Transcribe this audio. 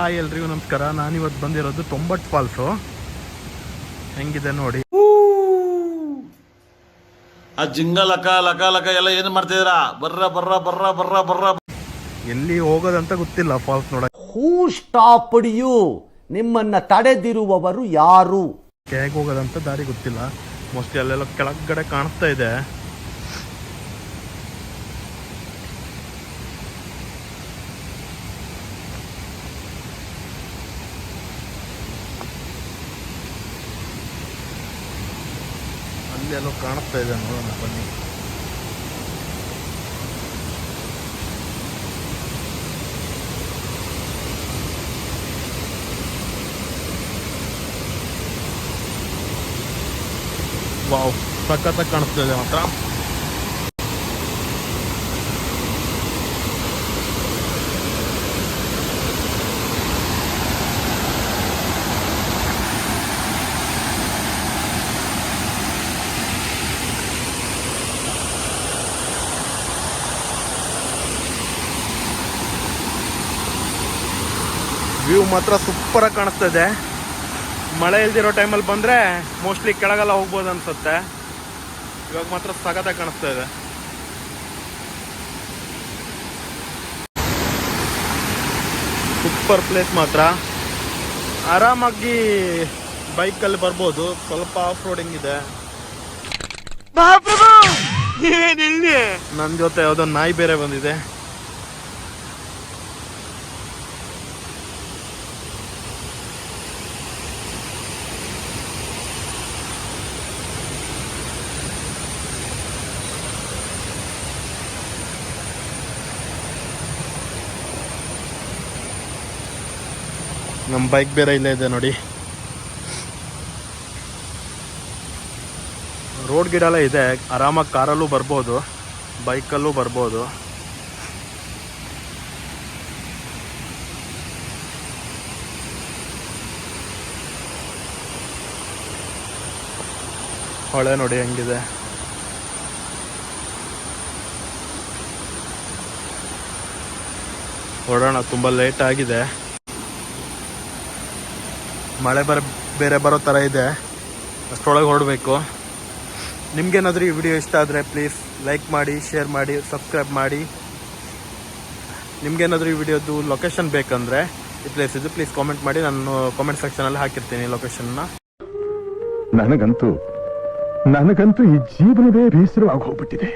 Hi ಎಲ್ರಿಗೂ ನಮಸ್ಕಾರ. ನಾನಿವತ್ತು ಬಂದಿರೋದು ತೊಂಬತ್ತು ಫಾಲ್ಸು. ಹೆಂಗಿದೆ ನೋಡಿ. ಆ ಜಿಂಗ ಲಕ ಲಕ ಲಕ ಎಲ್ಲ ಏನು ಮಾಡ್ತಿದ್ದೀರಾ? ಬರ್ರ ಬರ್ರ ಬರ್ರ ಬರ್ರ ಬರ್ರ. ಎಲ್ಲಿ ಹೋಗೋದಂತ ಗೊತ್ತಿಲ್ಲ ಫಾಲ್ಸ್ ನೋಡ ಹೂ ಸ್ಟಾಪ್ ಯು ನಿಮ್ಮನ್ನ ತಡೆದಿರುವವರು ಯಾರು? ಹೇಗೆ ಹೋಗೋದಂತ ದಾರಿ ಗೊತ್ತಿಲ್ಲ. ಮೋಸ್ಟ್ಲಿ ಅಲ್ಲೆಲ್ಲ ಕೆಳಗಡೆ ಕಾಣಿಸ್ತಾ ಇದೆ. ಅಲ್ಲಿ ಎಲ್ಲೋ ಕಾಣಿಸ್ತಾ ಇದೆ ನೋಡೋಣ ಬನ್ನಿ ವಾವ್ ಸಖತ್ತಾಗಿ ಕಾಣಿಸ್ತಾ ಇದೆ ಮಾತ್ರ ವ್ಯೂ ಮಾತ್ರ ಸೂಪರ್ ಆಗಿ ಕಾಣಿಸ್ತಾ ಇದೆ. ಮಳೆ ಇಲ್ದಿರೋ ಟೈಮಲ್ಲಿ ಬಂದರೆ ಮೋಸ್ಟ್ಲಿ ಕೆಳಗೆಲ್ಲ ಹೋಗ್ಬೋದು ಅನಿಸುತ್ತೆ. ಇವಾಗ ಮಾತ್ರ ಸಖತ್ತಾಗಿ ಕಾಣಿಸ್ತಾ ಇದೆ. ಸೂಪರ್ ಪ್ಲೇಸ್ ಮಾತ್ರ. ಆರಾಮಾಗಿ ಬೈಕಲ್ಲಿ ಬರ್ಬೋದು. ಸ್ವಲ್ಪ ಆಫ್ ರೋಡಿಂಗ್ ಇದೆ. ನನ್ನ ಜೊತೆ ಯಾವುದೋ ನಾಯಿ ಬೇರೆ ಬಂದಿದೆ. ನಮ್ಮ ಬೈಕ್ ಬೇರೆ ಇಲ್ಲೇ ಇದೆ ನೋಡಿ. ರೋಡ್ ಗಿಡ ಎಲ್ಲ ಇದೆ. ಆರಾಮಾಗಿ ಕಾರಲ್ಲೂ ಬರ್ಬೋದು. ಬೈಕಲ್ಲೂ ಬರ್ಬೋದು. ಹೊಳೆ ನೋಡಿ ಹೆಂಗಿದೆ. ಹೊಡೋಣ ತುಂಬ ಲೇಟ್ ಆಗಿದೆ. ಮಳೆ ಬರ ಬೇರೆ ಬರೋ ಥರ ಇದೆ. ಅಷ್ಟರೊಳಗೆ ಹೊರಡಬೇಕು. ನಿಮ್ಗೇನಾದರೂ ಈ ವಿಡಿಯೋ ಇಷ್ಟ ಆದರೆ ಪ್ಲೀಸ್ ಲೈಕ್ ಮಾಡಿ ಶೇರ್ ಮಾಡಿ ಸಬ್ಸ್ಕ್ರೈಬ್ ಮಾಡಿ. ನಿಮ್ಗೇನಾದರೂ ಈ ವಿಡಿಯೋದು ಲೊಕೇಶನ್ ಬೇಕಂದರೆ ಈ ಪ್ಲೇಸ್ ಇದು ಪ್ಲೀಸ್ ಕಾಮೆಂಟ್ ಮಾಡಿ. ನಾನು ಕಾಮೆಂಟ್ ಸೆಕ್ಷನಲ್ಲಿ ಹಾಕಿರ್ತೀನಿ ಲೊಕೇಶನ್ನ ನನಗಂತೂ ನನಗಂತೂ ಈ ಜೀವನವೇ ಬೇಸರವಾಗಿ ಹೋಗ್ಬಿಟ್ಟಿದೆ.